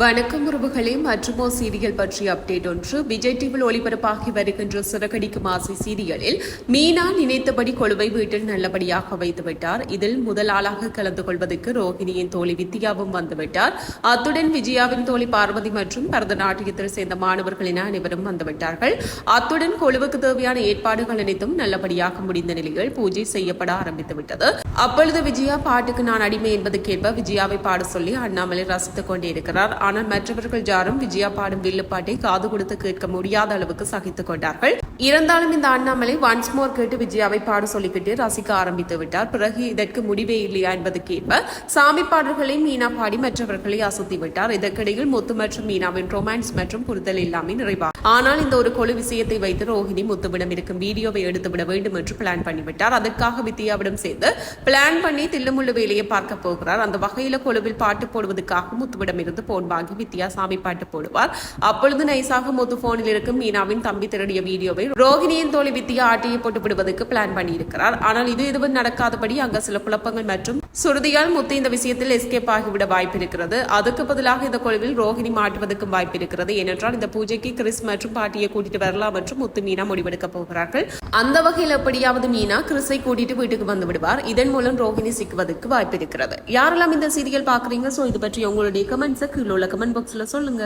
வணக்கம் உறவுகளே மற்றுமோ சீரியல் பற்றிய அப்டேட் ஒன்று. விஜய் டிவியில் ஒளிபரப்பாகி வருகின்ற சிறகடிக்கும் ஆசை சீரியலில் மீனா நினைத்தபடி கொழுவை வீட்டில் நல்லபடியாக வைத்துவிட்டார். இதில் முதல் ஆளாக கலந்து கொள்வதற்கு ரோஹிணியின் தோழி வித்யாவும் வந்துவிட்டார் அத்துடன் விஜயாவின் தோழி பார்வதி மற்றும் பரதநாட்டியத்தில் சேர்ந்த மாணவர்களின அனைவரும் வந்துவிட்டார்கள் அத்துடன் கொழுவுக்கு தேவையான ஏற்பாடுகள் அனைத்தும் நல்லபடியாக முடிந்த நிலையில் பூஜை செய்யப்பட ஆரம்பித்துவிட்டது அப்பொழுது விஜயா பாட்டுக்கு நான் அடிமை என்பதற்கேற்ப விஜயாவை பாட சொல்லி அண்ணாமலை ரசித்துக் கொண்டே இருக்கிறார். ஆனால் மற்றவர்கள் யாரும் விஜயா பாடும் வில்லுப்பாட்டை காது கொடுத்து கேட்க முடியாத அளவுக்கு சகித்துக் கொண்டார்கள். இருந்தாலும் இந்த அண்ணாமலை ஒன்ஸ் மோர் கேட்டு விஜயாவை பாட சொல்லிக்கிட்டு ரசிக்க ஆரம்பித்து விட்டார். பிறகு இதற்கு முடிவே இல்லையா என்பதற்கேற்ப சாமி பாடல்களை மீனா பாடி மற்றவர்களை அசத்தி விட்டார். இதற்கிடையில் முத்து மற்றும் மீனாவின் ரொமான்ஸ் மற்றும் புரிதல் எல்லாமே நிறைவா. ஆனால் இந்த ஒரு கொழு விஷயத்தை வைத்து ரோஹிணி முத்துவிடம் இருக்கும் வீடியோவை எடுத்துவிட வேண்டும் என்று பிளான் பண்ணிவிட்டார். அதற்காக வித்யாவிடம் சேர்ந்து பிளான் பண்ணி தில்லுமுள்ளு வேலையை பார்க்க போகிறார். அந்த வகையில கொழுவில் பாட்டு போடுவதற்காக முத்துவிடம் இருந்து போன் வாங்கி வித்யாசாமி பாட்டு போடுவார். அப்பொழுது நைசாக முத்து போனில் இருக்கும் மீனாவின் தம்பி திருடிய வீடியோவை ரோஹிணியின் தோழி வித்யா ஆட்டியை போட்டு விடுவதற்கு பிளான் பண்ணியிருக்கிறார். ஆனால் இது எதுவும் நடக்காதபடி அங்கு சில குழப்பங்கள் மற்றும் சுருதியால் முத்து இந்த விஷயத்தில் எஸ்கேப் ஆகிவிட வாய்ப்பு இருக்கிறது அதுக்கு பதிலாக இந்த கொழுவில் ரோஹிணி மாட்டுவதற்கும் வாய்ப்பு இருக்கிறது ஏனென்றால் இந்த பூஜைக்கு கிறிஸ் மற்றும் பாட்டியை கூட்டிட்டு வரலாம் மற்றும் முத்து மீனா முடிவெடுக்க போகிறார்கள். அந்த வகையில் எப்படியாவது மீனா கிறிஸை கூட்டிட்டு வீட்டுக்கு வந்து விடுவார். இதன் மூலம் ரோஹிணி சிக்குவதற்கு வாய்ப்பு இருக்கிறது யாரெல்லாம் இந்த சீரியல் பாக்குறீங்க சோ இது பற்றி உங்களுடைய கமெண்ட்ஸை கீழே உள்ள கமெண்ட் பாக்ஸ்ல சொல்லுங்க.